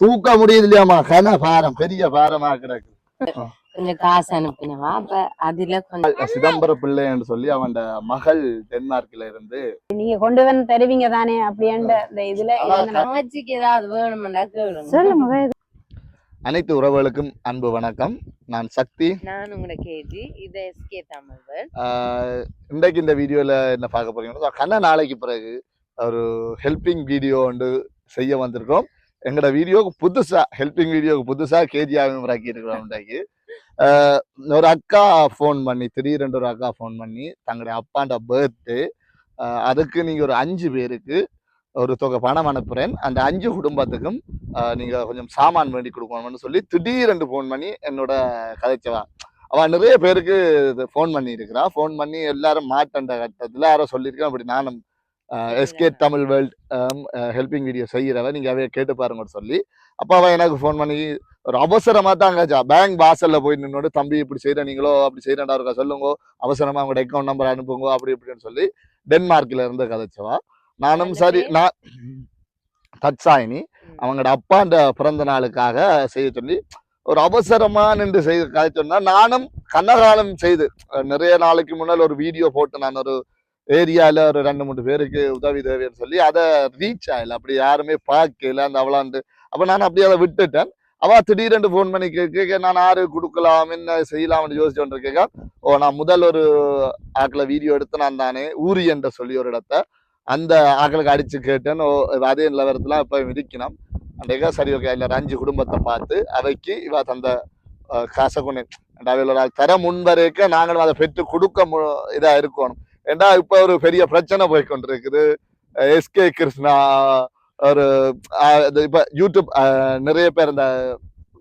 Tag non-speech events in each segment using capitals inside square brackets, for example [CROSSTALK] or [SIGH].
தூக்க முடியுது இல்லையாமா கன பாரம் பெரிய பாரமா கிடக்கு. கொஞ்சம் காசு அனுப்பினவா? அப்ப அதுல கொஞ்சம் சிதம்பர பிள்ளை என்று சொல்லி அவன் மகள் டென்மார்க்ல இருந்து நீங்க கொண்டு வந்து தருவீங்க தானே அப்படின்ற இந்த இதுல தங்கச்சிக்கு ஏதாவது கேளுங்க. சொல்லுங்க. அனைத்து உறவுகளுக்கும் அன்பு வணக்கம். நான் சக்தி. நான் உங்களை கேஜி இது எஸ்கே தமிழ் ஆஹ் இன்றைக்கு இந்த வீடியோல என்ன பார்க்க போறீங்கன்னா கண்ண நாளைக்கு பிறகு ஒரு ஹெல்பிங் வீடியோ வந்து செய்ய வந்திருக்கோம். எங்களோட வீடியோவுக்கு புதுசா ஹெல்பிங் வீடியோவுக்கு புதுசா கேஜியாவும் இறக்கி இருக்கிறோம் ஒரு அக்கா ஃபோன் பண்ணி திடீரென்று ஒரு அக்கா ஃபோன் பண்ணி தங்களுடைய அப்பாண்ட பர்த்டே அதுக்கு நீங்கள் ஒரு அஞ்சு பேருக்கு ஒரு தொகை பணம் அனுப்புகிறேன் அந்த அஞ்சு குடும்பத்துக்கும் நீங்கள் கொஞ்சம் சாமான் வேண்டி கொடுக்கணும்னு சொல்லி திடீரென்று ஃபோன் பண்ணி என்னோட கதைச்சவா அவன் நிறைய பேருக்கு ஃபோன் பண்ணி இருக்கிறா ஃபோன் பண்ணி எல்லாரும் மாட்டேன்ற கட்டத்தில் யாரோ சொல்லியிருக்கேன் அப்படி நானும் SK Tamil world helping video செய்கிறவ நீங்க அவைய கேட்டு பாருங்கன்னு சொல்லி அப்ப அவ எனக்கு ஃபோன் பண்ணி ஒரு அவசரமா தான் அங்க பேங்க் வாசல்ல போய் நின்னோட தம்பி இப்படி செய்யற நீங்களோ அப்படி செய்யறா இருக்கா சொல்லுங்க அவசரமா உங்களோட அக்கௌண்ட் நம்பர் அனுப்புங்க அப்படி இப்படின்னு சொல்லி டென்மார்க்ல இருந்து கதைச்சவா. நானும் சரி? நான் தட்சாயினி அவங்களோட அப்பாண்ட பிறந்த நாளுக்காக செய்ய சொல்லி ஒரு அவசரமா நின்று செய்து கதை சொன்னா நானும் கண்ணகாலம் செய்து நிறைய நாளைக்கு முன்னால் ஒரு வீடியோ போட்டு நான் ஒரு ஏரியால ஒரு ரெண்டு மூணு பேருக்கு உதவி தேவைன்னு சொல்லி அதை ரீச் ஆகல. அப்படி யாருமே பார்க்கல. அந்த அவளாண்டு அப்போ நான் அப்படியே அதை விட்டுட்டேன். அவள் திடீரென்று ஃபோன் பண்ணி கேட்க நான் யாரு கொடுக்கலாம் என்ன செய்யலாம்னு யோசிச்சோன்னு கேட்க ஓ நான் முதல் ஒரு ஆக்கில் வீடியோ எடுத்து நான் தானே ஊரி என்ற சொல்லி ஒரு இடத்த. அந்த ஆக்களுக்கு அடிச்சு கேட்டேன். ஓ அதே நிலவரத்துல இப்போ விதிக்கணும் அன்றைக்கா சரி ஓகே இல்லை அஞ்சு குடும்பத்தை பார்த்து அவைக்கு இவ தந்த காசை கொண்டு அவையில் ஒரு ஆள் தர முன்வரைக்க நாங்களும் அதை பெற்று கொடுக்க மு இதாக இருக்கணும். ஏண்டா இப்ப ஒரு பெரிய பிரச்சனை போய் கொண்டிருக்குது எஸ்கே கிருஷ்ணா ஒரு இப்ப யூடியூப் நிறைய பேர் இந்த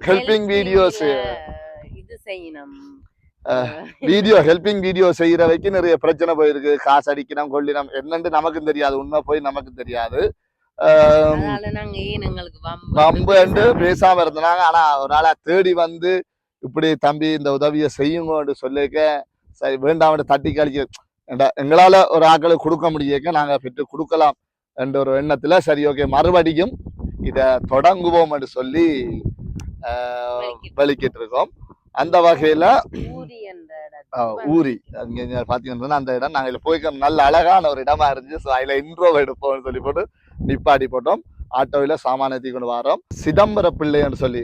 ஹெல்பிங் வீடியோஸ் இது செய்யணும். வீடியோ ஹெல்பிங் வீடியோ செய்யறவைக்கு நிறைய பிரச்சனை போயிருக்கு. காசு அடிக்கணும் கொள்ளினம் என்னன்னு நமக்கும் தெரியாது உண்மை போய் நமக்கு தெரியாது. வம்புண்டு பேசாம இருந்தாங்க ஆனா ஒரு ஆளா தேடி வந்து இப்படி தம்பி இந்த உதவியை செய்யுங்கன்னு சொல்லிக்க சரி வேண்டாம் தட்டி கழிக்க ஏண்டா, எங்களால ஒரு ஆக்களுக்கு கொடுக்க முடியக்க நாங்க பெற்று கொடுக்கலாம் என்ற ஒரு எண்ணத்துல சரி ஓகே மறுபடியும் இத தொடங்குவோம் என்று சொல்லி. வெளிக்கிட்டு இருக்கோம் அந்த வகையில ஊரி அங்க இங்க பாத்தீங்கன்னா அந்த இடம் நாங்க இதுல போய்க்க நல்ல அழகான ஒரு இடமா இருந்துச்சு. ஸோ அதுல இன்ட்ரோ எடுப்போம்னு சொல்லி போட்டு நிப்பாட்டி போட்டோம். ஆட்டோவில சாமானத்தை கொண்டு வரோம். சிதம்பர பிள்ளைன்னு சொல்லி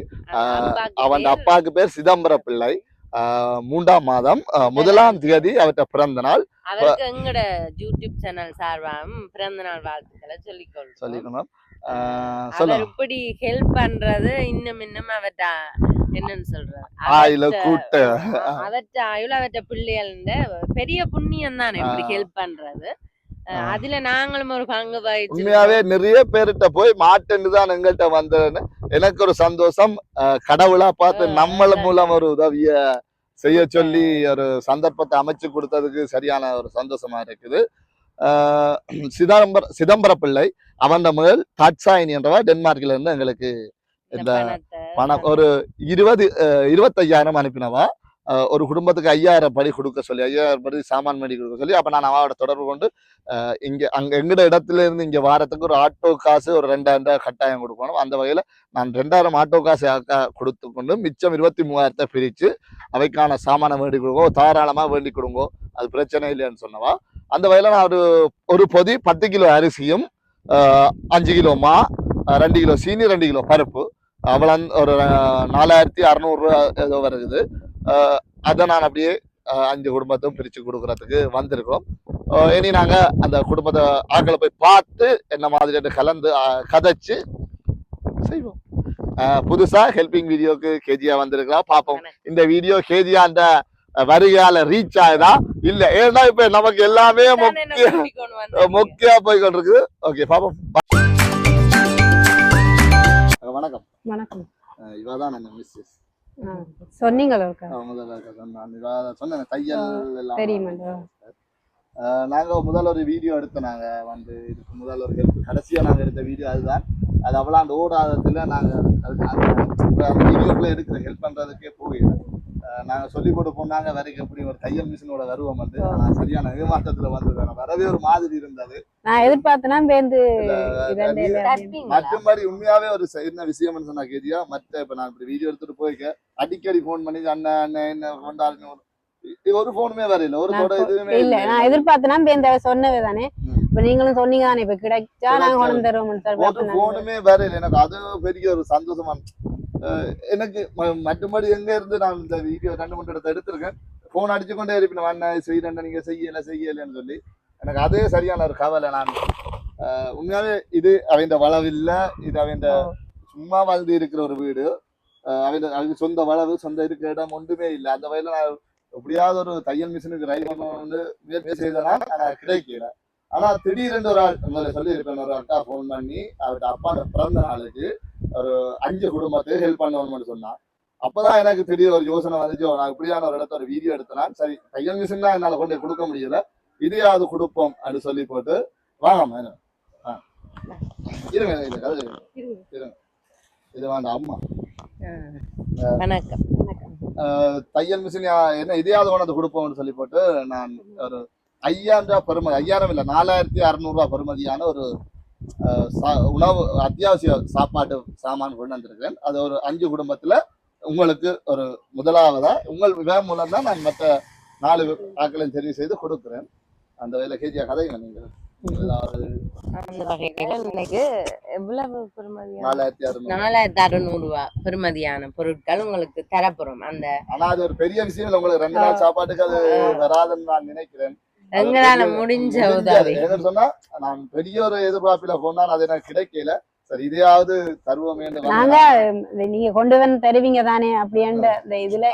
அவன் அப்பாவுக்கு பேர் சிதம்பர பிள்ளை. மூன்றாம் மாதம் முதலாம் தேதி அவர்கிட்ட பிறந்த நாள் அவருக்கு எங்கட யூடியூப் சேனல் சார்பாகவும் பிறந்த நாள் வாழ்த்துக்களை சொல்லிக்கொள்றோம் சொல்லிக்கணும் அவர் இப்படி ஹெல்ப் பண்றது இன்னும் இன்னும் அவர்ட்ட என்னன்னு சொல்றது? ஆயுள் அவர்ட்ட பிள்ளைகள் பெரிய புண்ணியம் தானே இப்படி. ஹெல்ப் பண்றது. அதுல நாங்களும் ஒரு பங்கு உண்மையாவே நிறைய பேர்கிட்ட போய் மாட்டேன்னு தான் எங்கள்கிட்ட வந்ததுன்னு எனக்கு ஒரு சந்தோஷம். கடவுளா பார்த்து நம்மள. மூலம் ஒரு உதவிய செய்ய சொல்லி ஒரு சந்தர்ப்பத்தை அமைச்சு கொடுத்ததுக்கு சரியான ஒரு சந்தோஷமா இருக்குது. ஆஹ், சிதம்பர சிதம்பர பிள்ளை அவன் முதல் தாட்சாயினி என்றவ டென்மார்க்ல இருந்து எங்களுக்கு இந்த பணம் ஒரு இருபது இருபத்தையாயிரம் அனுப்பினவா. ஒரு குடும்பத்துக்கு ஐயாயிரம் படி கொடுக்க சொல்லி ஐயாயிரம் படி சாமான் படி கொடுக்க சொல்லி அப்போ நான் அவனோட தொடர்பு கொண்டு இங்கே அங்கே எங்கட இடத்துல இருந்து இங்கே வாரத்துக்கு ஒரு ஆட்டோ காசு ஒரு ரெண்டாயிரம் ரூபாய் கட்டாயம் கொடுக்கணும். அந்த வகையில் நான் ரெண்டாயிரம் ஆட்டோ காசு கொடுத்து கொண்டு மிச்சம் இருபத்தி மூவாயிரத்தை பிரித்து அவைக்கான சாமானை வேண்டி கொடுங்கோ தாராளமாக வேண்டி கொடுங்கோ அது பிரச்சனை இல்லைன்னு சொன்னவா. அந்த வகையில் நான் ஒரு ஒரு பொதி பத்து கிலோ அரிசியும் அஞ்சு கிலோ மா ரெண்டு கிலோ சீனி ரெண்டு கிலோ பருப்பு அவ்வளோ ஒரு நாலாயிரத்தி அறநூறுரூவா ஏதோ வருது. அதை நான் அப்படியே அஞ்சு குடும்பத்தையும் பிரித்து கொடுக்கறதுக்கு வந்திருக்கோம் அஹ், இனி நாங்கள் அந்த குடும்பத்தை ஆக்களை போய் பார்த்து என்ன மாதிரி கலந்து கதைச்சு செய்வோம். அஹ், புதுசா ஹெல்பிங் வீடியோக்கு கேஜியா வந்திருக்கிறா. பார்ப்போம் இந்த வீடியோ கேஜியா அந்த வருகையால ரீச் ஆகுதா? இல்ல. ஏன்னா இப்ப நமக்கு எல்லாமே முக்கிய. முக்கிய போய் கொண்டிருக்கு ஓகே பாப்போம். வணக்கம். வணக்கம். இவதான் நம்ம மிஸ்ஸஸ் சொன்னீங்களா சொன்னேன் தையல் எல்லாம் தெரியுமாண்டா அஹ், நாங்க முதல்ல ஒரு வீடியோ எடுத்தோம் நாங்க. வந்து இதுக்கு முதல்ல ஒரு ஹெல்ப் கடைசியா நாங்க எடுத்த வீடியோ அதுதான். அது அவ்வளோ அந்த ஓடாததுல நாங்க அதுக்கு அந்த வீடியோக்குள்ள எடுக்கிற ஹெல்ப் பண்றதுக்கே போயிடும் அஹ் நாங்க சொல்லி போட்டு போனாங்க வரைக்கும் எப்படி ஒரு தையல் மிஷினோட வருவோம் வந்து. ஆனா சரியான ஏமாற்றத்துல வந்தது வரவே ஒரு மாதிரி இருந்தது. நான் அப்படின்னு. தப்பிங்களா? மற்றபடி உண்மையாவே ஒரு என்ன விஷயம்னு சொன்னா கேட்டியா? மற்ற இப்ப நான் இப்படி வீடியோ எடுத்துட்டு போய்க்க அடிக்கடி ஃபோன் பண்ணி அண்ணன் அண்ணன் என்ன கொண்டாடுங்க ஒரு- ஒரு போனுமே வரையில. ஒரு போ- இதுவுமே இல்ல நான் எதிர்பார்த்தேன்னா பேருந்து அவ சொன்னவே தானே. இப்ப நீங்களும் சொன்னீங்க தானே இப்ப கிடைச்சா நாங்க கொண்டு வந்து தருவோம் போனுமே வரையில எனக்கு அது பெரிய ஒரு சந்தோஷமா எனக்கு ம- மற்றபடி எங்க இருந்து நான் இந்த வீடியோ ரெண்டு மூணு இடத்த எடுத்திருக்கேன். போன் அடிச்சு கொண்டே இருப்பேன் அண்ணன் செய்யறேன் நீங்க செய்யல செய்யலன்னு சொல்லி. எனக்கு அதே சரியான ஒரு கவலை நான் உண்மையாவே இது அவன் வளவு இல்ல இது அவன் சும்மா வாழ்ந்து இருக்கிற ஒரு வீடு. அவன் அதுக்கு சொந்த வளவு சொந்த இருக்கிற இடம் ஒன்றுமே இல்லை. அந்த வயல நான் எப்படியாவது ஒரு தையல் மிஷினுக்கு ரைட் பண்ணணும்னு முயற்சி செய்தனா ஆனா கிடைக்கல. ஆனா திடீரென்று ஒரு ஆள் உங்களை சொல்லி இருப்பேன் ஒரு அக்கா ஃபோன் பண்ணி அவர்கிட்ட அப்பா பிறந்த நாளுக்கு ஒரு அஞ்சு குடும்பத்துக்கு ஹெல்ப் பண்ணணும்னு சொன்னான் அப்பதான் எனக்கு திடீர் ஒரு யோசனை வந்துச்சு. நான் இப்படியான ஒரு இடத்த ஒரு வீடியோ எடுத்தனா சரி தையல் மிஷின் தான் என்னால கொண்டு கொடுக்க முடியல. இதையாவது கொடுப்போம் அப்படின்னு சொல்லி போட்டு வாங்க. இருங்க இருங்க கதை இருங்க. இது வேண்டாம் அம்மா. வணக்கம். தையல் மிஷின் என்ன இதையாவது கொண்டு கொடுப்போம்னு சொல்லி போட்டு நான் ஒரு ஐயாயிரம் ரூபாய் பெருமதி ஐயாயிரம் இல்லை நாலாயிரத்தி அறுநூறுவா பெருமதியான ஒரு உணவு அத்தியாவசிய சாப்பாட்டு சாமான் கொண்டு வந்திருக்கிறேன். அது ஒரு அஞ்சு குடும்பத்துல உங்களுக்கு ஒரு முதலாவதா உங்கள் விவரம் மூலம் தான் நான் மற்ற நாலு ஆக்களையும் தெரிவு செய்து கொடுக்குறேன். அந்த வகையில கேஜியா கதைங்க நீங்க ஏதாவது அந்த வகையில இன்னைக்கு எவ்வளவு பெருமதியான நாலாயிரத்தி அறுநூறு. பொருட்கள் உங்களுக்கு தரப்போறோம் அந்த ஆனா அது ஒரு பெரிய விஷயம் உங்களுக்கு ரெண்டு நாள் சாப்பாட்டுக்கு அது வராதுன்னு நான் நினைக்கிறேன். எங்களால முடிஞ்ச. உதவி. சொன்னா நான் பெரிய ஒரு எதிர்பார்ப்பில போனால் அது எனக்கு கிடைக்கல. சரி இதையாவது தருவோமே நாங்க நீங்க கொண்டு வந்து தருவீங்க தானே அப்படின்ற இந்த இதுல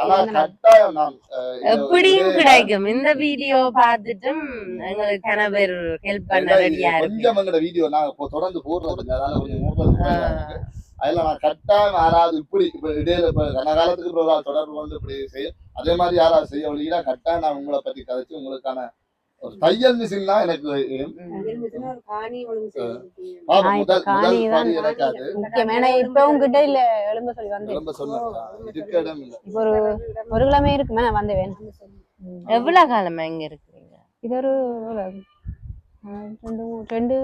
எப்படியும் கிடைக்கும். இந்த வீடியோ பார்த்துட்டும் எங்களுக்கு கணவர் ஹெல்ப் பண்ண ரெடியா இருக்கு. கொஞ்சம் எங்கட வீடியோ? நான் இப்போ தொடர்ந்து இல்ல. அதனால கொஞ்சம். அதுல நான் கட்டாயம் யாராவது இப்படி இப்ப இடையில இப்ப கனகாலத்துக்கு தொடர்பு கொண்டு இப்படி செய்ய அதே மாதிரி யாராவது செய்ய வழியில கட்டாயம் நான் உங்களை பத்தி கதைச்சு உங்களுக்கான தையல் மிஷின் தான் எனக்கு aim. பாப்போம், நான் இப்ப முதல் முதல் காணி தான் படி எனக்கு அது. முக்கியம் ஏன்னா இப்ப உங்ககிட்ட இல்ல எலும்ப சொல்லி இல்ல. இப்ப ஒரு ஒரு கிழமை இருக்குமே? நான் வந்தேன் வேணும். எவ்வளவு காலமா இங்க இருக்கிறீங்க? இது ஒரு ரெண்டு ரெண்டு.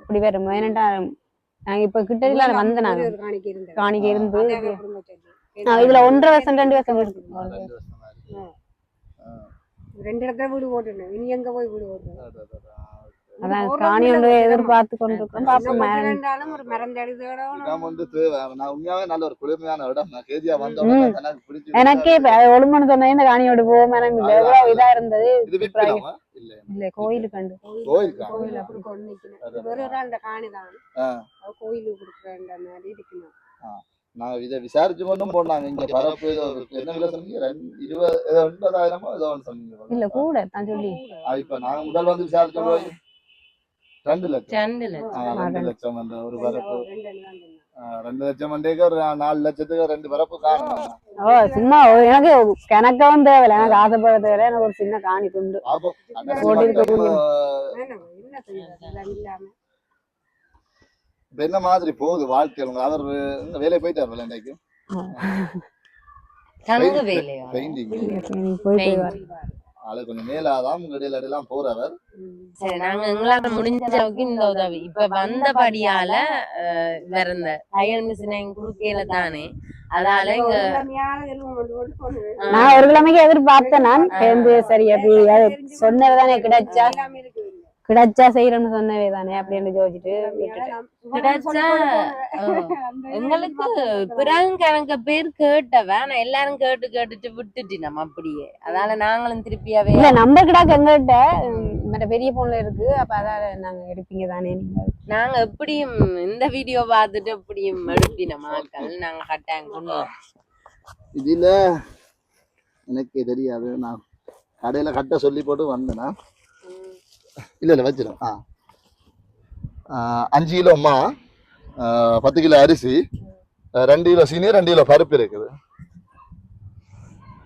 இப்படி வரும் ஏன்னாண்டா நாங்க இப்ப கிட்ட இல்ல வந்தேன் நாங்க. காணிக்க இருந்து. இதுல ஒன்றரை வருஷம் ரெண்டு வருஷம் இருக்கு ரெண்டு இடத்துல வீடு போட்டுருந்தேன் இனி எங்க போய் வீடு ஓட்டுறது அதான், காணி ஒன்று எதிர்பார்த்து கொண்டிருக்கோம் பாப்போம். இருந்தாலும் ஒரு மரம் இடம் வந்து நான் உண்மையாவே நல்ல ஒரு குளிர்மையான இடம். நான் கேஜியா வந்தோம் எனக்கு பிடிச்சி எனக்கே இப்ப ஒழுங்குன்னு சொன்னா இந்த காணியோட போவோம். மேடம் இல்ல எவ்வளவு இதா இருந்தது. இல்ல இல்ல. கோயிலுக்கு கண்டு. கோயிலுக்கா கோயில் அப்படி கொண்டு நிக்கணும். வெறும் ஒரு அந்த காணி தான். ஆ. கோயிலுக்கு கொடுக்குறேன்ற மாதிரி இருக்கணும். நான் இதை விசாரிச்சு கொண்டும் போனாங்க. இங்க பரப்பு ஏதோ. என்ன விலை சொன்னீங்க? இருபது ஏதோ எண்பதாயிரமோ ஏதோ ஒன்று சொன்னீங்க இல்ல கூட நான் சொல்லி இப்ப நாங்க முதல் வந்து விசாரிச்ச போய் ரெண்டு லட்சம். ரெண்டு லட்சம். ரெண்டு லட்சம் அந்த ஒரு பரப்பு. ரெண்டு லட்சம் வண்டிக்கு ஒரு நாலு லட்சத்துக்கு ரெண்டு பரப்பு காணும் ஓ சும்மா ஒரு- எனக்கு கணக்கவும் தேவையில்ல. எனக்கு ஆசைப்பட தேவையில்ல எனக்கு ஒரு சின்ன காணி கொண்டு. அப்போ அண்ணன் ஓடி இருக்க மட்டும், கூடிய- ஆ, வேணாம், என்ன செய்யறது இதெல்லாம் இல்லாம இப்ப என்ன மாதிரி போகுது வாழ்க்கை உங்க அவர் எங்க வேலைக்கு போயிட்டாரு இன்றைக்கு? தங்க வேலையா? பெயிண்டிங். ஆளு கொஞ்சம் மேலாதான் இடையில இடையெல்லாம் போறவர் சரி நாங்க எங்களால முடிஞ்ச அளவுக்கு இந்த உதவி. இப்ப வந்தபடியால வேற இந்த தையல் மிஷினை குடுக்கையில தானே. அதால இங்க. நான் ஒரு கிழமைக்கு எதிர்பார்த்தேன் நான். சேர்ந்து சரி அப்படி சொன்னதுதானே கிடைச்சா. கிடைச்சா செய்யறேன்னு சொன்னவே தானே அப்படின்னு யோசிச்சுட்டு கிடைச்சா, எங்களுக்கு பிறகு கணக்க பேர் கேட்டவ ஆனா எல்லாரும் கேட்டு கேட்டுட்டு விட்டுட்டு நம்ம அப்படியே அதால நாங்களும் திருப்பியாவே இல்ல நம்பர் கிடாக்கு எங்ககிட்ட உம், மற்ற பெரிய போன்ல இருக்கு அப்ப அதால நாங்க எடுப்பீங்க தானே நீங்க? நாங்க எப்படியும் இந்த வீடியோ பார்த்துட்டு எப்படியும் எடுப்பின மக்கள். நாங்க கட்டாயம். இதுல எனக்கு தெரியாது நான் கடையில கட்ட சொல்லி போட்டு வந்தேனா. இல்ல இல்ல வச்சிடும் ஆ. அஞ்சு கிலோ மா ஆ, பத்து கிலோ அரிசி ரெண்டு கிலோ சீனி ரெண்டு கிலோ பருப்பு இருக்குது.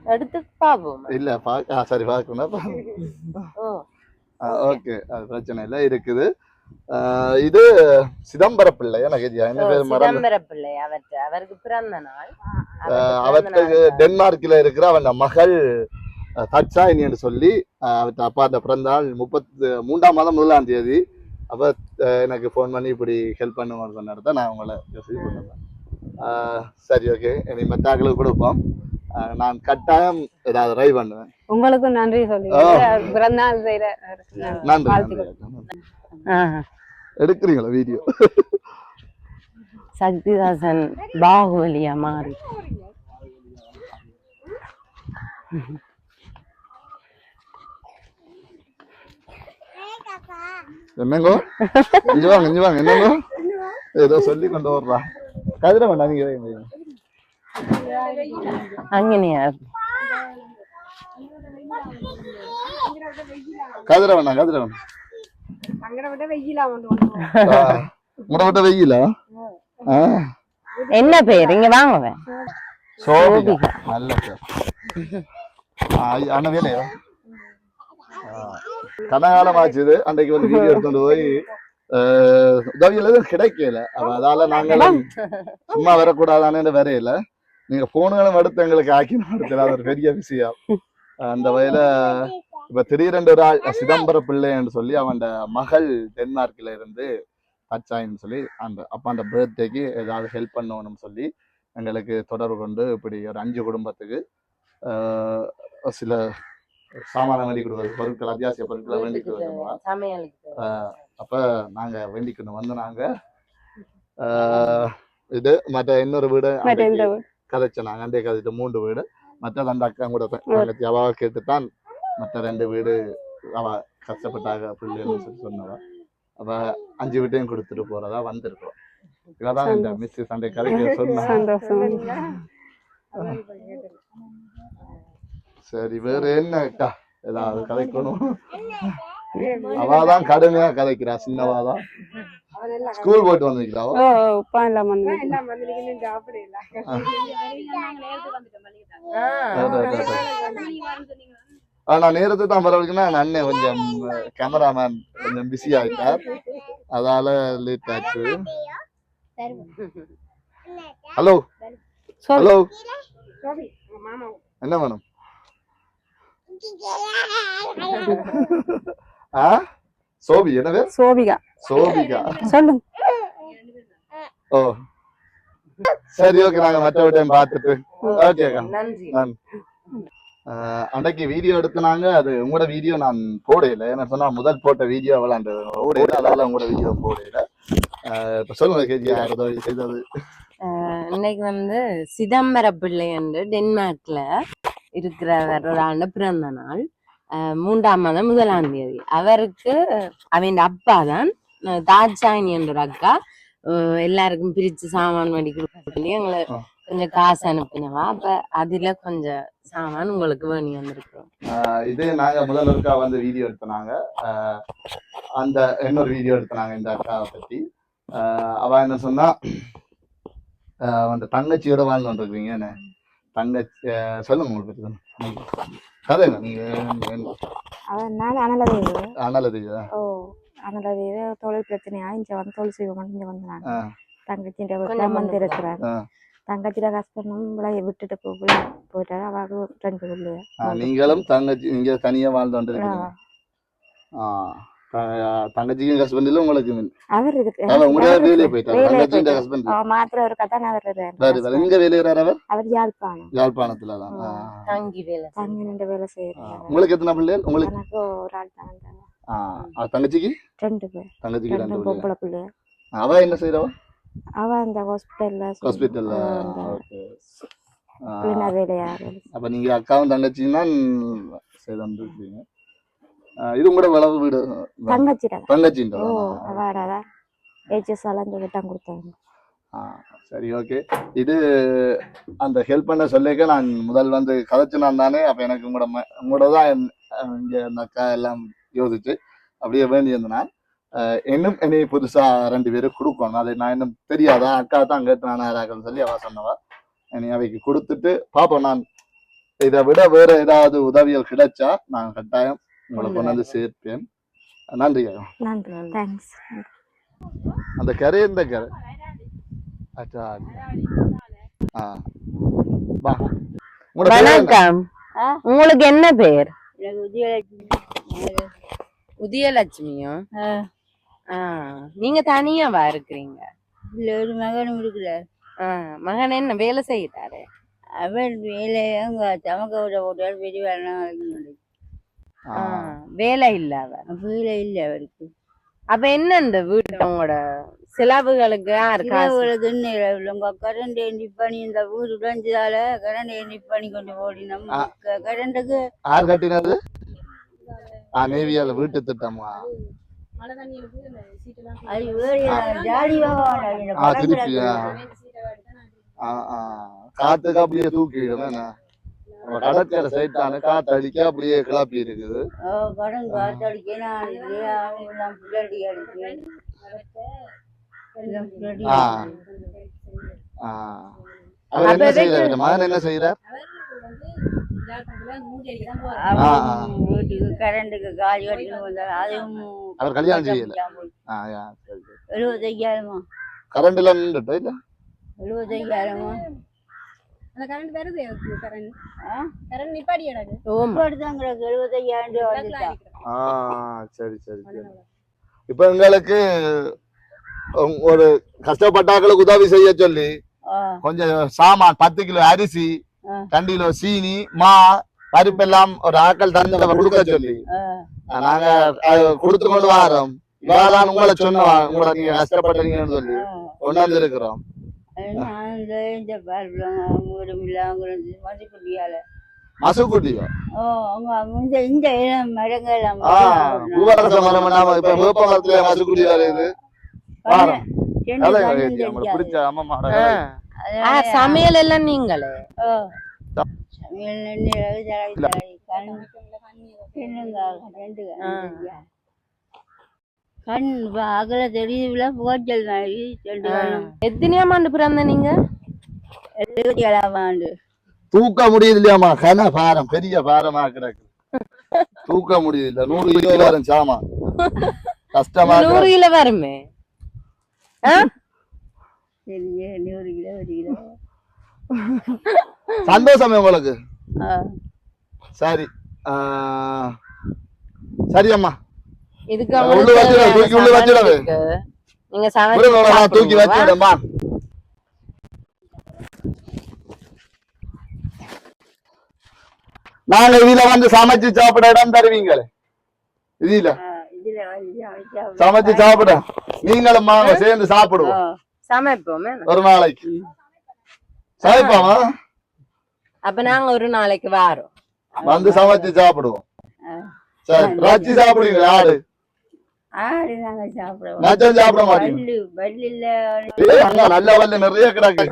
எடுத்து பாப்போம். இல்ல பாக்க சரி பார்க்கணும் ஓ. ஓகே. அது பிரச்சனை இல்லை இருக்குது. இது சிதம்பர பிள்ளை எனக்கு என்ன பேர் சிதம்பர பிள்ளை. அவருக்கு பிறந்த நாள். அவற்றுக்கு டென்மார்க்ல இருக்கிற அவன் மகள் தட்சாயினி என்று சொல்லி அவற்றை அப்பாட்ட பிறந்தாள் முப்பத்தி மூன்றாம் மாதம் முதலாம் தேதி. அப்ப எனக்கு ஃபோன் பண்ணி இப்படி ஹெல்ப் பண்ணுவோம்னு சொன்னதை நான் உங்களை மெசேஜ் பண்ணுவேன் சரி ஓகே இனி மத்தாக்களுக்கு கொடுப்போம். நான் கட்டாயம் ஏதாவது ட்ரை பண்ணுவேன். உங்களுக்கும் நன்றி சொல்லி. ஆ. பிறந்தநாள் செய்யற நன்றி நன்றி. வாழ்த்துக்கள். ஆஹ். எடுக்கிறீங்களா வீடியோ சக்திதாசன் பாகுபலியா மாறி என்னங்கோ? இங்க வாங்க இங்க வாங்க. என்னங்கோ? ஏதோ சொல்லி கொண்டு வர்றா கதிர வேண்டாம் நீங்க வைங்க, வைங்க. அங்கனையா? கதிர வேண்டாம் கதிர வேண்டாம் அங்கே விட வெயிலா? என்ன பேர்? இங்க வாங்குவேன் சோபிகா. நல்ல பேர். அண்ணன் வேலையா? கனகாலம் ஆச்சு இது அன்றைக்கு வந்து வீடியோ எடுத்துட்டு போய் உதவிகள் எதுவும் கிடைக்கல. அதால நாங்களும் சும்மா வரக்கூடாதானே வரையில. நீங்க போனுகளும் எடுத்து எங்களுக்கு ஆக்கினா எடுத்துல அது ஒரு பெரிய விஷயம். அந்த வகையில இப்ப திடீரென்று ஒரு ஆள் சிதம்பர பிள்ளைன்னு சொல்லி அவன் மகள் டென்மார்க்ல இருந்து தச்சாயின்னு சொல்லி அந்த அப்பா அந்த பர்த்டேக்கு ஏதாவது ஹெல்ப் பண்ணணும்னு சொல்லி எங்களுக்கு தொடர்பு கொண்டு இப்படி ஒரு அஞ்சு குடும்பத்துக்கு சில சாமான வேண்டி கொடுக்குறது பொருட்கள் அத்தியாவசிய பொருட்களை வேண்டி கொடுக்கணும் சமையலுக்கு அப்ப நாங்க வேண்டிக்கணும் வந்து நாங்க ஆஹ், இது மற்ற இன்னொரு வீடு மற்ற கதைச்சேன் நாங்க அண்டே கதைச்ச மூன்று வீடு. மற்றது அந்த அக்கா கூட தங்கச்சி அவ கேட்டுத்தான் மற்ற ரெண்டு வீடு அவ கஷ்டப்பட்டாக பிள்ளைகள் சொல்லி சொன்னவ. அவ அஞ்சு வீட்டையும் கொடுத்துட்டு போறதா வந்திருக்கோம். இதான் இந்த மிஸ் சண்டை கதைக்க சொன்னா. சந்தோஷம். சரி வேற என்ன அக்கா ஏதாவது கதைக்கணும் [LAUGHS] அவாதான் கடுமையா கதைக்கிறா சின்னவாதான். ஸ்கூல் போயிட்டு வந்திருக்கிறாவோ ஓ உப்பா எல்லாம் நான் நேரத்தை தான் என் அண்ணன் கொஞ்சம் கேமராமேன் கொஞ்சம் பிஸி ஆயிட்டார். அதால லேட் ஆச்சு. ஹலோ. ஹலோ என்ன ஆ சோபி என்ன பேர்? சோபிகா. சோபிகா. சொல்லுங்க. ஓ. சரி ஓகே நாங்க மற்ற டைம் பார்த்துட்டு ஓகேக்கா நன்றி. அன்னைக்கு வீடியோ எடுத்துனாங்க. அது உங்களோட வீடியோ நான் போடல. என்ன சொன்னா முதல் போட்ட வீடியோ விளாண்டது ஓடையில அதால உங்களோட வீடியோ போடல. ஆஹ் இப்ப சொல்லுங்க கேஜி யாரதோ செய்தது? இன்னைக்கு வந்து சிதம்பர பிள்ளை என்று டென்மார்க்ல. இருக்கிறவர் ஒரு ஆண்டு பிறந்த நாள் மூன்றாம் மாதம் முதலாம் தேதி. அவருக்கு அவன் அப்பா தான் தாட்சாயினி என்ற ஒரு அக்கா. எல்லாருக்கும் பிரிச்சு சாமான் வாங்கி கொடுக்க எங்களை. கொஞ்சம் காசு அனுப்பினவா. அப்ப அதுல கொஞ்சம் சாமான் உங்களுக்கு வேணி வந்திருக்கிறோம். இது நாங்க முதல் ஒருக்கா வந்து வீடியோ எடுத்தனாங்க. அந்த இன்னொரு வீடியோ எடுத்தனாங்க இந்த அக்காவை பத்தி. அவ என்ன சொன்னா அந்த தங்கச்சியோட வாழ்ந்து வந்துருக்கீங்க என்ன? தங்கச்சி சொல்லுங்க உங்களுக்கு. கதை நான் அனலதேவு. நல்லது ஓ அனலதேவு தொழில் பிரச்சனையா? இங்க வந்து தொழில் செய்வோம் இங்க வந்து நான். தங்கச்சின்ற வந்து இருக்கிறேன் ஆ. தங்கச்சியோட ஹஸ்பண்டும் விட்டுட்டு போயிட்டாரு ரெண்டு பிள்ளைய ஆஹ் நீங்களும் தங்கச்சி இங்க தனியா வாழ்ந்து வந்துருக்கீங்க. தங்கச்சிக்கும் ஹஸ்பண்ட் இல்ல உங்களுக்கு அவர் இருக்கு. உங்களோட வேலையை போயிட்டாரு. போயிட்டாரு. ஹஸ்பண்ட் மாத்திர ஒரு கதான் அவர் எங்க வேலையிறார் அவர்? அவர் யாழ்ப்பாணம். யாழ்ப்பாணத்துல தான். தங்கி வேலை தங்கி நின்று வேலை. செய்யறாரு. உங்களுக்கு எத்தனை பிள்ளைகள்? உங்களுக்கு? ஒரு ஆள் தான் தங்கச்சிக்கு? ரெண்டு பேர். தங்கச்சிக்கு ரெண்டு பொம்பளை பிள்ளைய அவ என்ன செய்யறவ அவ அந்த ஹாஸ்பிட்டல்ல ஹாஸ்பிட்டல்ல அந்த ஓகே. கிளீனர் வேலையா வேலை அப்ப நீங்க அக்காவும் தங்கச்சியும் தான் செய்து வந்துருக்கீங்க. இது உங்களோட வளவு வீடு தங்கச்சிட தங்கச்சின்ற ஓ அவாடாதான் ஏஜஸ் எல்லாம் விட்டம் கொடுத்தாங்க. சரி ஓகே. இது அந்த ஹெல்ப் பண்ண சொல்லிக்க நான் முதல் வந்து கதைச்சு நான் தானே அப்ப எனக்கு உங்களோட உங்களோட தான் இங்க அந்த அக்கா எல்லாம் யோசிச்சு அப்படியே வேண்டி இருந்தேன் ஆஹ் இன்னும் என்னை புதுசா ரெண்டு பேரும் கொடுக்கணும். அது நான் இன்னும் தெரியாதா? அக்கா தான் கேட்டு நான் யாராக்கன்னு சொல்லி அவ சொன்னவா. என்னை அவைக்கு கொடுத்துட்டு பாப்போம் நான் இதை விட வேற ஏதாவது உதவிகள் கிடைச்சா நான் கட்டாயம் உங்களை கொண்டு வந்து சேர்ப்பேன். நன்றி. நன்றி. தேங்க்ஸ் அந்த கரை எந்த கரை. அச்சா ஆ. வா? வணக்கம்? உங்களுக்கு என்ன பேர்? எனக்கு உதயலட்சுமி. உதயலட்சுமியும் ஆ. ஆ, நீங்க தனியாவா இருக்கிறீங்க? இல்ல ஒரு மகனும் இருக்கிறார். மகன் என்ன வேலை செய்யறாரு? அவர் வேலையை அங்க தமக்க விட போட்டார் பெரிய வேலை. வேலை இல்ல அவர் வேலை இல்லை அவருக்கு அப்ப என்ன இந்த வீட்டு உங்களோட செலவுகளுக்கு இரவுகளுக்கு இன்னும் உங்க கரண்ட் நிப்பணி இந்த வீடு உடைஞ்சதால கரண்ட் நிப்பணி கொண்டு போடினோம் ஆ. க- கரண்ட்டுக்கு யார் கட்டினது? ஆ நேவியால வீட்டு திட்டமா? காத்துக்கு அப்படியே என்ன நம்ம கடற்கரை சைட் தானே காத்து அடிக்க அப்படியே கிளப்பி இருக்குது. கடன் காத்தடிக்க நான். ஆ. அவர் என்ன செய்யறாரு மகன் என்ன செய்யறார் வீட்டுக்கு கரண்ட்டுக்கு காலி வந்தார். அதுவும் அவர் கல்யாணம் செய்யல. இல்ல? எழுபத்தையாயிரமா? அந்த கரண்ட் வருது கரண்ட்? கரண்ட் நிப்பாடி எனக்கு எழுபத்தையாயிரம் ஆ சரி சரி சரி. இப்ப எங்களுக்கு ஒரு கஷ்டப்பட்டாக்களுக்கு உதவி செய்ய சொல்லி கொஞ்சம் சாமான் பத்து கிலோ அரிசி. ரெண்டு கிலோ சீனி மா பருப்பெல்லாம் ஒரு ஆக்கள் தந்தவ கொடுக்க சொல்லி. நாங்க கொடுத்து கொண்டு வரோம். இவாதான் உங்களை சொன்னோம் உங்களை நீங்க கஷ்டப்பட்டீங்கன்னு சொல்லி. கொண்டாந்து இருக்கிறோம் நான் இந்த மதிப்புடியால மசுக்குட்டியோ இந்த இந்த இடம் மரங்கள் பூவரச மரம் நாம இப்ப மசுக்குட்டி. பிடிச்ச அம்மா சமையல் எல்லாம் நீங்களே? சமையல் ரெண்டு கண் அகல தெரியுதுல புகச்சல் மாதிரி ரெண்டு கண்ணும் எத்தனையாம் ஆண்டு பிறந்த நீங்க? எழுபத்தி ஏழாம் ஆண்டு. தூக்க முடியுது இல்லையாமா கன பாரம் பெரிய பாரமா கிடக்கு. தூக்க முடியுது நூறு கிலோ வரும் சாமா. கஷ்டமா நூறு. கிலோ வருமே நூறு கிலோ ஒரு கிலோ. சந்தோஷமே உங்களுக்கு? சரி. சரி அம்மா இதுக்கு தூக்கி உள்ள வச்சிடாது. நீங்க சமைச்சு தூக்கி. வச்சிடமா நாங்க இதுல வந்து சமைச்சு சாப்பிட இடம் தருவீங்களே? இதுல? சமைச்சா சாப்பிட. நீங்களும் வாங்க சேர்ந்து சாப்பிடுவோம். சமைப்போமே. ஒரு நாளைக்கு. சமைப்பாமா? அப்ப நாங்க ஒரு நாளைக்கு வாரோம். வந்து சமைச்சு சாப்பிடுவோம். சரி ராச்சி சாப்பிடுவீங்களா ஆடு? ஆடு நாங்க சாப்பிடுவோம் நச்சம் சாப்பிட மாட்டீங்க பல்லு பல்லு இல்ல ஏய், அங்க நல்ல வல்ல நிறைய கிடக்கு.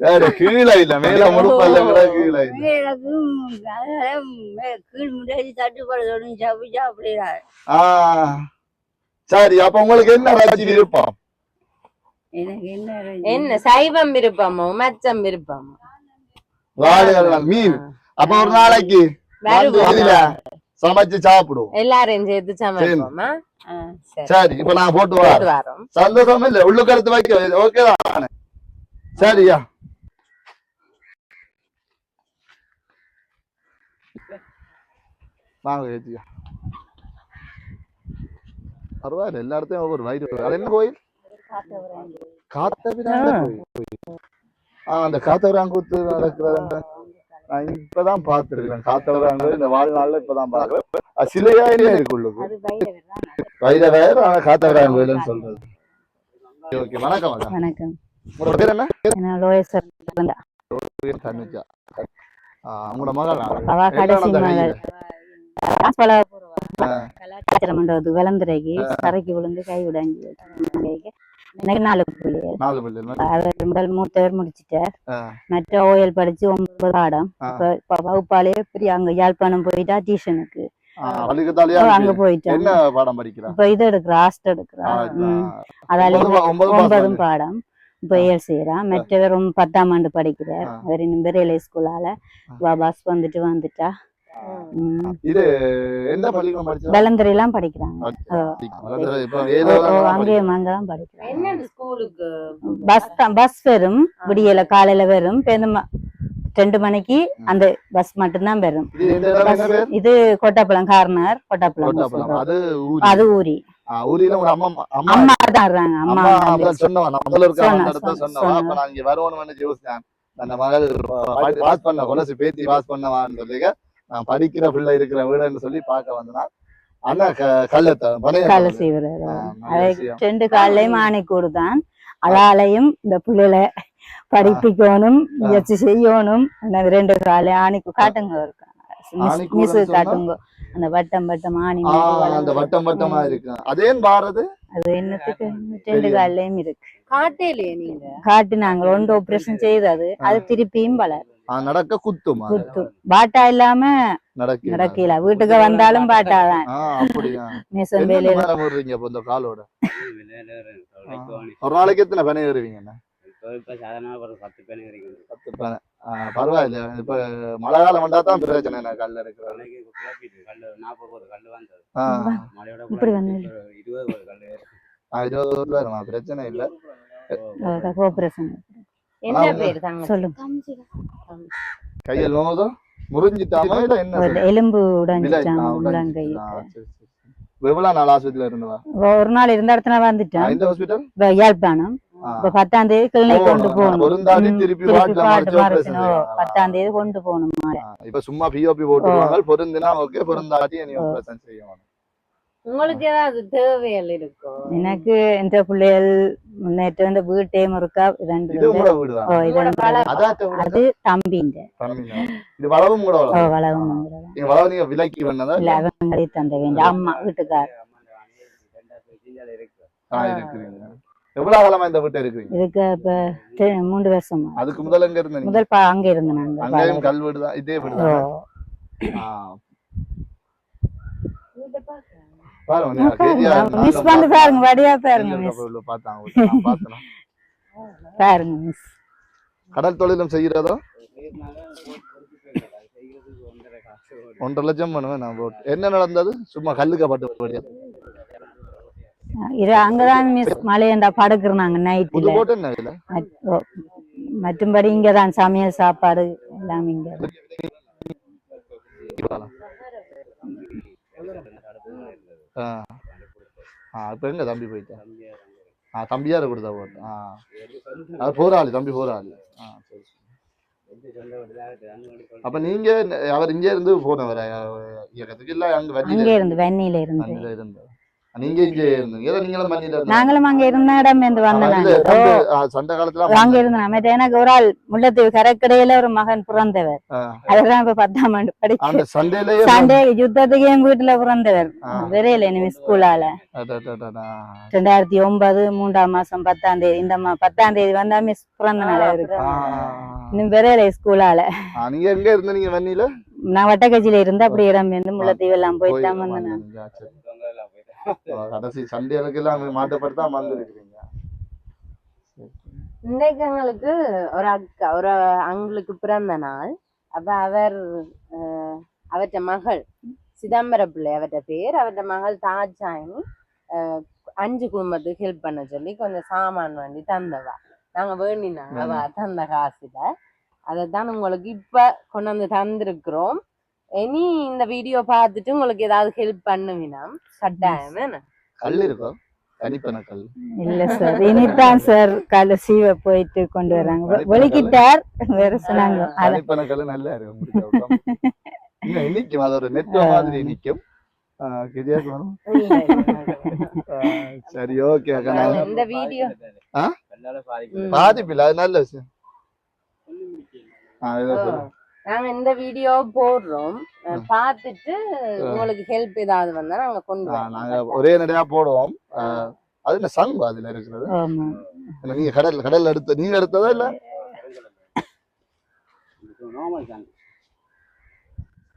வேற கீழே இல்ல மேல முழுப்பல்ல கிடக்கு கீழே இல்ல. எனக்கும் அதனால மே- கீழ் முன்னாடி தட்டுப்பாடு சாப்பிட்டு சாப்பிடுறாரு ஆ. சரி அப்ப உங்களுக்கு என்ன ராஜி விருப்பம்? எனக்கு என்ன என்ன சைவம் விருப்பமோ மச்சம் விருப்பமோ? மீன். அப்ப ஒரு நாளைக்கு சமைச்சு சாப்பிடுவோம். எல்லாரையும் சேர்த்து சமைப்போமா? சரி. சரி இப்ப நான் போட்டு வரோம். சந்தோஷம் இல்ல உள்ளுக்கு எடுத்து வைக்க ஓகே தானே சரியா வாங்க ஏத்தியா பரவாயில்ல எல்லா இடத்தையும் ஒவ்வொரு வயிறு அது என்ன கோயில்? காத்தபிராந்த கோயில். ஆ. அந்த காத்தவராங்கூத்து நடக்கிறத நான் இப்பதான் பார்த்திருக்கேன். காத்தவராங்க இந்த வாழ்நாள்ல இப்பதான் பாக்குறேன் அது சிலையா இல்ல இருக்கு உள்ளுக்கு. அது பயிர் வைர வேற ஆனா காத்தவராங்க கோயில்னு சொல்றது. ஓகே. வணக்கம். வணக்கம். உங்களோட பேர் என்ன? உங்களோட மகள் அவ என்ன கடைசி மகள். விளந்துரைக்கு தரைக்கு விழுந்து கை உடைஞ்சு எனக்கு நாலு பிள்ளைகள் நாலு பிள்ளைகள் அவர் முதல் மூத்தவர் முடிச்சிட்டார். மற்ற ஓயல் படிச்சு ஒன்பது பாடம். இப்ப வகுப்பாலே பெரிய அங்க யாழ்ப்பாணம் போயிட்டா டியூஷனுக்கு அங்க? போயிட்டான் இப்ப இது எடுக்கிறா ஆஸ்ட் எடுக்கிறா. அதால ஒன்பதும். பாடம். இப்ப ஏழு செய்யறான் மற்றவரும் பத்தாம் ஆண்டு படிக்கிறார். அவர் இன்னும் பெரிய ஸ்கூலால பாபாஸ் வந்துட்டு வந்துட்டா. இது எந்த பள்ளிக்கூடம் படிச்சா? வெள்ளந்தரை எல்லாம் படிக்கிறாங்க அங்கேயும் அங்கதான் படிக்கிறாங்க. என்ன ஸ்கூலுக்கு? பஸ் தான் பஸ் வரும் விடியல காலையில வரும் இப்ப இந்த ம- ரெண்டு மணிக்கு அந்த பஸ் மட்டும்தான் வரும் இது கொட்டப்பழம் கார்னர் bus. அது ஊரி. அது ஊரி. ஆ, ஊரில உங்க அம்மா தான் மகள் வாஸ் பண்ண கொலசி பேத்தி வாஸ் பண்ணவான்னு படிக்கிற பிள்ளை இருக்கிற வீடுன்னு சொல்லி பார்க்க வந்தேன் அண்ணா க- கல்லத்தை பனைய காலை கல்லு. செய்வாரு. ஆ, நல்ல அதை விஷயம். ரெண்டு காலையும் ஆணைக்கூடு தான் அதாலையும் இந்த பிள்ளைகளை படிப்பிக்கணும் முயற்சி செய்யணும். ரெண்டு காலை ஆணைக்கு காட்டுங்க இருக்கு மிஸ்? காட்டுங்க. அந்த வட்டம் வட்டம் ஆணி அந்த வளர்ந்து. வட்டம் வட்டமா இருக்கு. அதேன் பாரது அது? என்னத்துக்கு? ரெண்டு. காலையும் இருக்கு. காட்டேலையே நீங்க? காட்டு நாங்க ரெண்டு ஆபரேஷன் செய்தது. அது திருப்பியும் வளர். நடக்க குத்தும் பாட்டா இல்லாம நடக்க நடக்கல. வீட்டுக்கு வந்தாலும் பாட்டா தான். இந்த காலோட? ஒரு நாளைக்கு எத்தனை பனை ஆ, பரவாயில்ல. இப்ப மழை காலம் வந்தா தான் பிரச்சனை நான் கல்ல. ஒரு இருபது பிரச்சனை இல்ல. ஆபரேஷன் என்ன. பேர் தாங்க சொல்லுங்க. கையில் நோதோ முறிஞ்சிட்டாமா இல்ல என்ன? ஒரு எலும்பு விலை? உடைஞ்சிட்டான் ஆ, உள்ளங்கை உடைஞ்சிச்சு. ஆ, சரி, சரி, சரி. இப்ப எவ்வளவு நாள் ஆஸ்பத்திரியில இருந்தவா ஒரு நாள் இருந்த இடத்துல ஆ, வந்துட்டான். இந்த ஹாஸ்பிட்டல்? இப்ப யாழ்ப்பாணம். இப்ப பத்தாம் தேதி கிளினிக் கொண்டு போகணும். பொருந்தாடி ம், திருப்பி திருப்பி வார்டுல பாட்டு மறைச்சு மறைச்சணும். operation செய்யணும். பத்தாம் தேதி கொண்டு போகணும் ஆ, இப்ப சும்மா பிஓபி போட்டுருவாங்க. பொருந்தினா ஓகே பொருந்தாட்டி நீ செய்யணும். உங்களுக்கு ஏதாவது தேவைகள் இருக்கும் எனக்கு எந்த பிள்ளைகள் நேற்று வந்து வீட்டையும் இருக்கா ரெண்டு அது தம்பிங்க. இது வளவும் கூட ஓ வளவும் வளவு நீங்க விலைக்கு வேணதா இல்ல அவங்களே தந்த வேண்டிய அம்மா வீட்டுக்கார். எவ்வளவு காலமா இந்த வீட்டை இருக்கிறீங்க? இதுக்கு இப்ப மூன்று வருஷமா. அதுக்கு முதல்ல எங்க இருந்தீங்க? முதல் அங்க இருந்து நாங்க. அங்கேயும் கல் வீடு தான் இதே வீடு ஓ, தான் பாருங்க நீங்க கேதியா இருந்தா மிஸ் பண்ணி பாருங்க. மிஸ். பாருங்க கடல் தொழிலும் செய்யறதோ ஒன்றரை லட்சம் பண்ணுவேன் நான் என்ன நடந்தது? சும்மா கல்லுக்க பட்டு இது அங்கதான் மிஸ் மலையண்டா படுக்குறாங்க புது நைட்ல மற்றும்படி இங்கதான் சமையல் சாப்பாடு எல்லாம் இங்க ஆ. ஆ இப்ப எங்க தம்பி போயிட்டேன் ஆ தம்பியார கொடுத்தா போட்டு ஆ. அது போராளி தம்பி போராளி. ஆ சரி. அப்ப நீங்க அவர் இங்க இருந்து போனவர்? இயக்கத்துக்கு இல்ல அங்க வண்டியில? இருந்து வெண்ணில இருந்து வண்டியில இருந்து நீங்க இங்க இருந்தீங்க இல்ல நீங்களும் இருந்தீங்க நாங்களும் அங்க இருந்த இடம் இருந்து வந்த இல்ல, நாங்க தம்பி, ஆ, சண்டை காலத்துல அங்க இருந்து நம்ம எனக்கு ஒரு ஆள் முல்லத்தீவு கரைக்கடையில ஒரு மகன் பிறந்தவர். அதுதான் இப்ப பத்தாம் ஆண்டு படிச்சு அந்த சண்டையிலேயே சண்டே யுத்தத்துக்கு எங்க வீட்டுல பிறந்தவர். விரையில இனிமே ஸ்கூலால. ரெண்டாயிரத்தி ஒன்பது மூன்றாம் மாசம் பத்தாம் தேதி இந்த மா பத்தாம் தேதி வந்தா மிஸ் பிறந்த நாள் இருக்கு. இன்னும் விரையில ஸ்கூலால நீங்க எங்க இருந்தீங்க வண்டியில? நான் வட்டக்கச்சியில இருந்து அப்படி இடம் இருந்து முல்லத்தீவு எல்லாம் போய் தான் வந்தேன் நான். வந்தீங்க. சரி. ஆ, கடைசி சண்டைகளுக்கு எல்லாம் மாட்டப்பட்டு தான் வந்திருக்கிறீங்க. இன்னைக்கு எங்களுக்கு ஒரு அக்கா ஒரு அங்களுக்கு பிறந்த நாள். அப்ப அவர் அவர்ட்ட மகள் சிதம்பர பிள்ளை அவர்ட்ட பேர் அவர்ட்ட மகள் தாஜாயினி அஞ்சு குடும்பத்துக்கு ஹெல்ப் பண்ண சொல்லி கொஞ்சம் சாமான் வேண்டி தந்தவா. நாங்க வேண்டினாங்க தந்த காசுல. அதைத்தான் உங்களுக்கு இப்ப கொண்டு வந்து தந்திருக்கிறோம். இனி இந்த வீடியோ பார்த்துட்டு உங்களுக்கு ஏதாவது ஹெல்ப் பண்ணுவீனா கட்டாயம் என்ன? கல் இருக்கும் கனிப்பன கல். இல்ல சார் இனிதான் சார் காலை சீவ போயிட்டு கொண்டு வர்றாங்க வெ- வெளிக்கிட்டார் வேற சொன்னாங்க. அத கனிப்பன கல் நல்லா இருக்கும் நிக்கும் அது ஒரு நெட் மாதிரி. ஆ, சரி ஓகே இந்த வீடியோ ஆ? கல்லால பாதிப்பு ம். பாதிப்பு இல்ல அது நல்ல விஷயம் ஆ, இதை சொல்லு. நாங்க இந்த வீடியோ போடுறோம். பார்த்துட்டு உங்களுக்கு ஹெல்ப் ஏதாவது வந்தா நாங்க கொண்டு வரோம் நாங்க ஒரே நடையா போடுவோம். ஆ, அது என்ன சங்கு அதுல இருக்கிறது. ஆமா. இல்ல, நீங்க கடல் கடல்ல எடுத்த நீங்க எடுத்ததா இல்ல? நார்மல் தான்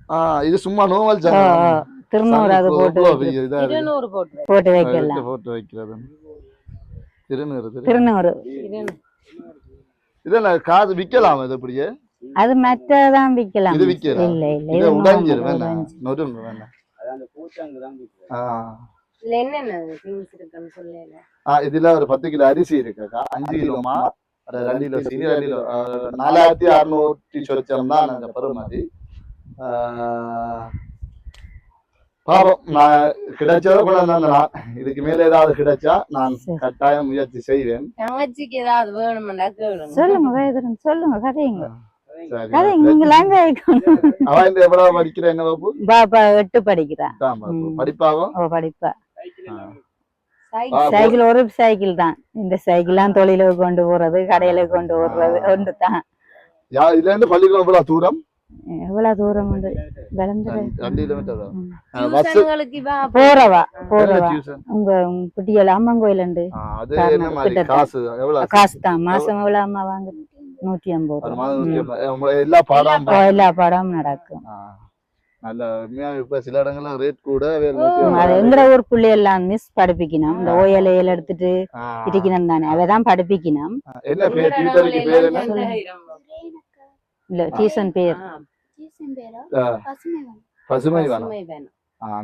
ஆ, இது சும்மா நோவல். திருநூறு அது போட்டு போட்டு போட்டு வைக்கலாம். போட்டு வைக்கிறது. திருநூறு திரு திருநூறு. இதெல்லாம் காது விக்கலாம் இது இப்படியே அது மற்றதான் விக்கலாம் இது விக்கலாம். இல்ல இல்ல இது இது உடைஞ்சிரு normal, வேணாம். நொறுங்கு வேணாம். அது அந்த பூச்சாங்கு தான் விற்கும். ஆ. இதுல என்னென்ன திங்ஸ் இருக்குன்னு சொல்லல. ஆ, இதுல ஒரு பத்து கிலோ அரிசி இருக்குக்கா அஞ்சு கிலோ மா அது ரெண்டு கிலோ சீனி ரெண்டு கிலோ அஹ், நாலாயிரத்தி அறுநூற்றி சொச்சம் தான் அந்த பெருமதி பாவம் நான் கிடைச்சதை வந்தேன் நான் இதுக்கு மேல ஏதாவது கிடைச்சா நான். கட்டாயம் முயற்சி செய்வேன். தங்கச்சிக்கு ஏதாவது கேளுங்க. சொல்லுங்க வேதரன் சொல்லுங்க கதைங்க சரி கதைங்க நீங்க லாங்குவேஜ் அவன் இந்த எவ்வளவு படிக்கிற என்ன வகுப்பு பாப்பா எட்டு படிக்கிறா. படிப்பாவும் படிப்பா. சைக்கிள் ஒரு சைக்கிள் தான். இந்த சைக்கிள்லாம் தொழிலுக்கு கொண்டு போறது கடையில கொண்டு போறது ஒன்று தான். யா இதுல இருந்து பள்ளிக்கூடம் எவ்வளவு தூரம்? எவ்வளவு தூரம் உண்டு? போறவா போறவா. உங்க குட்டிகள் அம்மன் கோயில் உண்டு. காசு எவ்வளவு காசு தான். மாசம் எவ்வளவு அம்மா வாங்க நூத்தி ஐம்பது எல்லா பாடம் எல்லா படமும் நடக்கும். நல்ல இப்ப சில இடங்கள்ல ரேட் கூட. எங்கட ஊர் எல்லாம் மிஸ் படிப்பிக்கணும். இந்த ஓயல் ஏல் எடுத்துட்டு. இருக்கணும் தானே. அவதான் படிப்பிக்கணும். என்ன பேர்? டியூட்டருக்கு பேர் என்ன? இல்ல டியூஷன் பேர். பசுமை வேணும்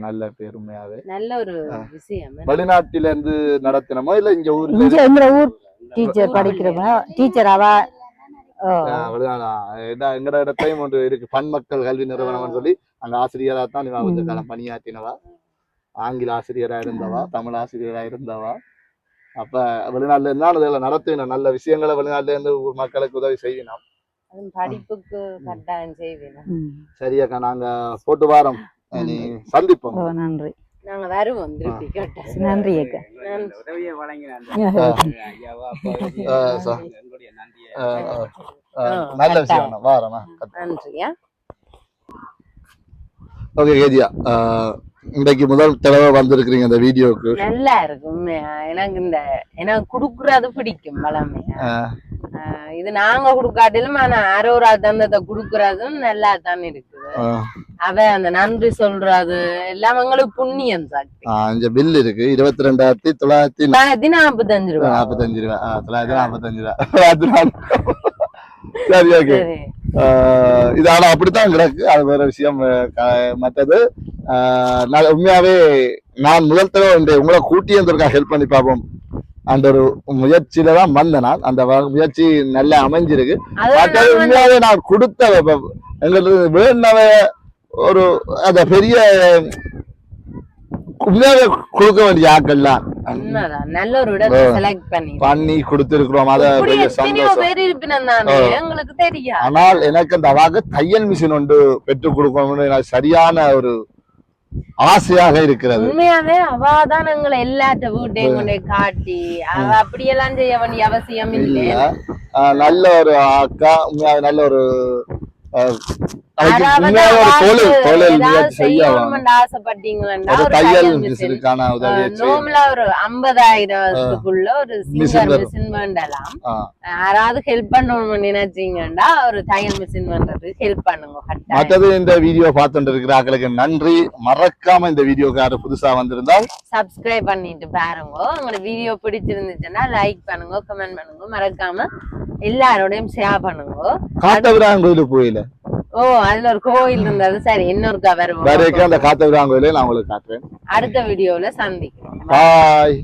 நல்ல பேர் உண்மையாவே. நல்ல ஒரு. விஷயம். வெளிநாட்டில இருந்து நடத்தினமோ இல்ல இங்க ஊர்ல இங்க எங்கட ஊர் டீச்சர் படிக்கிறவங்க டீச்சர் அவ ஓ, ஆ, வெளிநாடா? என்ன, எங்கட இடத்தையும் ஒன்று இருக்கு. பன் மக்கள் கல்வி நிறுவனம்னு சொல்லி அங்க ஆசிரியரா தான் இவன் கொஞ்ச. காலம் பணியாற்றினவா ஆங்கில ஆசிரியரா இருந்தவா தமிழ் ஆசிரியரா இருந்தவா அப்ப வெளிநாட்டுல இருந்தாலும் இதில் நடத்தின நல்ல விஷயங்களை வெளிநாட்டுல இருந்து ஊர் மக்களுக்கு உதவி செய்யணும் படிப்புக்கு கட்டாயம் செய்வேன். சரியாக்கா நாங்க போட்டு வாரோம். சந்திப்போம். நன்றி. நாங்க வருவோம் திருப்பி கேட்டேன் நன்றி அக்கா. உதவியை நல்ல விஷயம் வாரமா நன்றியா? ஓகே கேஜியா இன்றைக்கு முதல் தடவை வந்திருக்கிறீங்க இந்த வீடியோவுக்கு. நல்லா இருக்கு உண்மையா? எனக்கு இந்த எனக்கு குடுக்குறது பிடிக்கும் ஆஹ் இது நாங்க குடுக்காட்டிலும் ஆனா ஆள் தந்ததை குடுக்கறதும் நல்லா தான் இருக்குது. ஆ, அவ அந்த நன்றி சொல்றது. எல்லாம் எங்களுக்கு புண்ணியம் சாக்தி பில் இருக்கு. இருபத்தி ரெண்டாயிரத்தி தொள்ளாயிரத்தி தொள்ளாயிரத்தி நாற்பத்தஞ்சு ரூபா. நாற்பத்தஞ்சு ரூபா. தொள்ளாயிரத்தி நாற்பத்தஞ்சு ரூபா. சரி ஓகே இது ஆனா அப்படித்தான் கிடக்கு. அது வேற விஷயம். மற்றது உண்மையாவே நான் முதல் தடவை உங்களை கூட்டி வந்திருக்கா ஹெல்ப் பண்ணி பார்ப்போம். அந்த ஒரு முயற்சியில தான் வந்தேன் நான். அந்த முயற்சி நல்லா அமைஞ்சிருக்கு. உண்மையாவே நான் கொடுத்த எங்களுக்கு வேணவ ஒரு அந்த பெரிய கொடுக்க வேண்டிய ஆக்கள்லாம் நல்ல ஒரு இடத்தை செலக்ட் பண்ணி. பண்ணி கொடுத்திருக்கிறோம். அத பெரிய சந்தோஷம். ஆனால் எனக்கு அந்த அவாக தையல் மிஷின் ஒன்று பெற்றுக் கொடுக்கணும்னு எனக்கு சரியான ஒரு ஆசையாக இருக்கிறது. உண்மையாவே அவாதான் எங்களை எல்லாத்த வீட்டையும் கொண்டு காட்டி அவ அப்படியெல்லாம் செய்ய வேண்டிய அவசியம் இல்ல. நல்ல ஒரு அக்கா உண்மையாவே நல்ல ஒரு ஐம்பதாயிரத்துக்குள்ள ஒரு மிஷின் வேண்டலாம். யாராவது ஹெல்ப் பண்ணணும்னு நினைச்சீங்கன்னா ஒரு தையல் மிஷின் பண்றதுக்கு ஹெல்ப் பண்ணுங்க மற்றது இந்த வீடியோ பார்த்துட்டு இருக்கிற ஆக்களுக்கு நன்றி. மறக்காம இந்த வீடியோக்கு யாரு புதுசா வந்திருந்தால் சப்ஸ்கிரைப் பண்ணிட்டு பாருங்க. உங்களோட வீடியோ பிடிச்சிருந்துச்சுன்னா லைக் பண்ணுங்க கமெண்ட் பண்ணுங்க. மறக்காம எல்லாரோடையும் ஷேர் பண்ணுங்க. கோயிலுக்கு போயில. ஓ அதுல ஒரு கோயில் இருந்தது. சரி இன்னொருக்கா வேற வருவோம் அந்த காத்தவிராயன் கோயிலே நான் உங்களுக்கு காட்டுறேன். அடுத்த வீடியோல சந்திக்கிறோம். பாய்